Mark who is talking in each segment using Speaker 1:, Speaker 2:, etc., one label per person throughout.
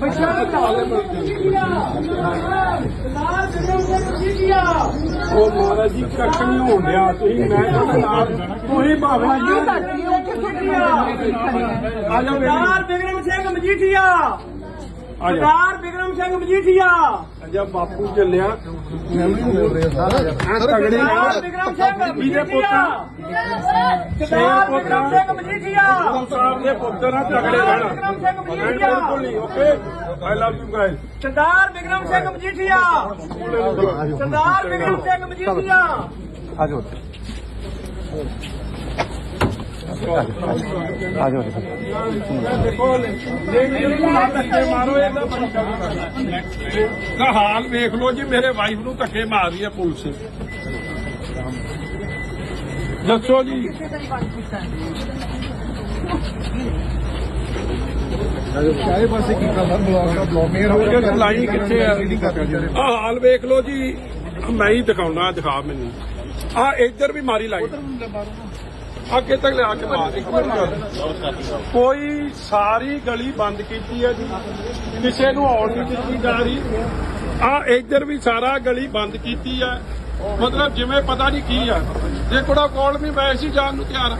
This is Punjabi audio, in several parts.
Speaker 1: ਬਚਾਓ ਜੀਆ ਨਾਲ ਜਨੂਰ ਜੀਆ
Speaker 2: ਉਹ ਮਹਾਰਾਜ ਜੀ ਕੱਖ ਨਹੀਂ ਹੋਣਿਆ ਤੁਸੀਂ ਮੈਂ ਤੁਹਾਡਾ ਨਾਲ ਤੁਸੀਂ ਭਾਵੇਂ ਜੀ ਆ
Speaker 3: ਜਾ ਬਿਗੜਨ ਸਿੰਘ ਮਜੀਠੀਆ ਸਰਦਾਰ ਬਿਕਰਮ ਸਿੰਘ ਮਜੀਠੀਆ।
Speaker 2: ਜਦ ਬਾਪੂ ਚੱਲਿਆ। ਤਗੜੇ
Speaker 3: ਸਰਦਾਰ ਬਿਕਰਮ ਸਿੰਘ ਮਜੀਠੀਆ। ਸਰਦਾਰ ਬਿਕਰਮ ਸਿੰਘ ਮਜੀਠੀਆ।
Speaker 2: ਸਾਹਿਬ ਦੇ ਪੁੱਤਰ ਆ ਤਗੜੇ ਰਹਿਣਾ
Speaker 3: ਬਿਕਰਮ ਸਿੰਘ ਮਜੀਠੀਆ।
Speaker 2: ਬਿਲਕੁਲ ਨਹੀਂ okay? I love you guys
Speaker 3: Sardar Bikram Singh Majithia. Sardar Bikram Singh Majithia.
Speaker 2: ਦੇਖੋ ਹਾਲ ਵੇਖ ਲਓ ਜੀ ਮੇਰੇ ਵਾਈਫ ਨੂੰ ਧੱਕੇ ਮਾਰ ਰਹੀ ਹੈ ਪੁਲਿਸ। ਦੱਸੋ ਜੀ। ਹਾਲ ਵੇਖ ਲਓ ਜੀ ਮੈਂ ਹੀ ਦਿਖਾਉਣਾ ਦਿਖਾ ਮੈਨੂੰ। ਆ ਇੱਧਰ ਵੀ ਮਾਰੀ ਲਾਈ ਅੱਗੇ ਤੱਕ ਲਿਆ ਕੇ ਮਾਰ। ਕੋਈ ਸਾਰੀ ਗਲੀ ਬੰਦ ਕੀਤੀ ਹੈ ਜੀ। ਕਿਸੇ ਨੂੰ ਆਉਣ ਨਹੀਂ ਦਿੱਤੀ ਜਾ ਰਹੀ। ਆ ਇੱਧਰ ਵੀ ਸਾਰਾ ਗਲੀ ਬੰਦ ਕੀਤੀ ਹੈ। ਮਤਲਬ ਜਿਵੇਂ ਪਤਾ ਨਹੀਂ ਕੀ ਆ। ਜੇ ਕੋੜਾ ਕੋਲ ਵੀ ਮੈਂ ਸੀ ਜਾਣ ਨੂੰ ਤਿਆਰ।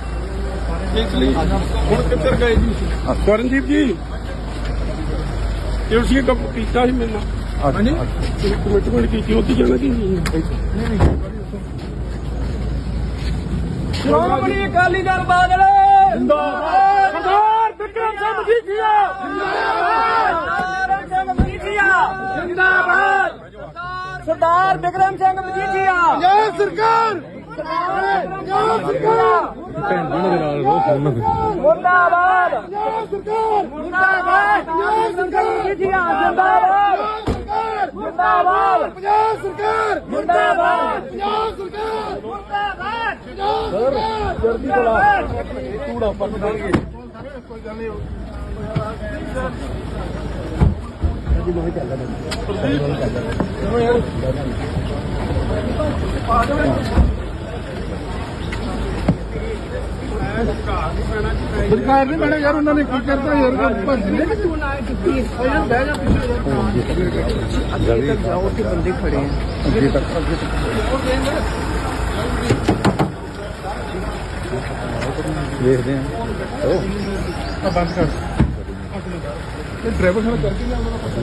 Speaker 2: ਇਸ ਲਈ ਹੁਣ ਕਿੱਧਰ ਗਏ ਜੀ? ਕਰਨਜੀਤ ਜੀ ਇਹ ਉਸੇ ਕੰਮ ਕੀਤਾ ਸੀ ਮੇਰੇ ਨਾਲ। ਹਾਂਜੀ? ਕਮਿਟਮੈਂਟ ਕੀਤੀ ਉੱਥੇ ਜਾਣਾ ਕੀ
Speaker 3: ਸ਼੍ਰੋਮਣੀ ਅਕਾਲੀ ਦਲ ਬਾਦਲ। ਜਿੰਦਾਬਾਦ ਸਰਦਾਰ ਬਿਕਰਮ ਸਿੰਘ ਮਜੀਠੀਆ। ਜਿੰਦਾਬਾਦ ਸਿੰਘ ਮਜੀਠੀਆ। ਜਿੰਦਾਬਾਦ। ਸਰਦਾਰ ਬਿਕਰਮ ਸਿੰਘ ਮਜੀਠੀਆ। ਜੈ ਸਰਕਾਰ। ਜੈ ਸਰਕਾਰ। ਮੁਰਦਾਬਾਦ। ਜੈ ਸਰਕਾਰ। ਮੁਰਦਾਬਾਦ। ਜੈ ਸਰਕਾਰ। ਮਜੀਠੀਆ ਜਿੰਦਾਬਾਦ। ਸਰ ਜਲਦੀ ਬੜਾ ਤੂੜਾ ਪਰ ਨਹੀਂ ਕੋਈ ਗੱਲ ਨਹੀਂ ਜੀ ਮੈਂ ਚੱਲਦਾ
Speaker 1: ਮੈਂ ਚੱਲਦਾ ਮੈਂ ਯਾਰ ਪਾ ਦੇ ਸਰਕਾਰ ਨਹੀਂ ਮੈਡਮ ਯਾਰ ਉਹਨਾਂ ਨੇ ਕੀ ਕਰਤਾ ਯਾਰ ਭੰਜ ਨੇ ਤੂੰ ਨਾ ਕਿੱਥੇ ਉਹ ਯਾਰ ਬਹਿ ਜਾ ਪਿੱਛੇ ਯਾਰ ਅੱਗੇ ਤੱਕ ਜਾਓ ਕਿ ਬੰਦੇ ਖੜੇ ਆ ਅੱਗੇ ਤੱਕ ਅੱਗੇ ਤੱਕ ਵੇਖਦੇ ਆ।
Speaker 2: ਉਹ ਆ ਬੰਦ ਕਰ। ਇਹ ਡਰਾਈਵਰ ਨਾਲ ਕਰਕੇ ਜਾਂਦਾ ਪਤਾ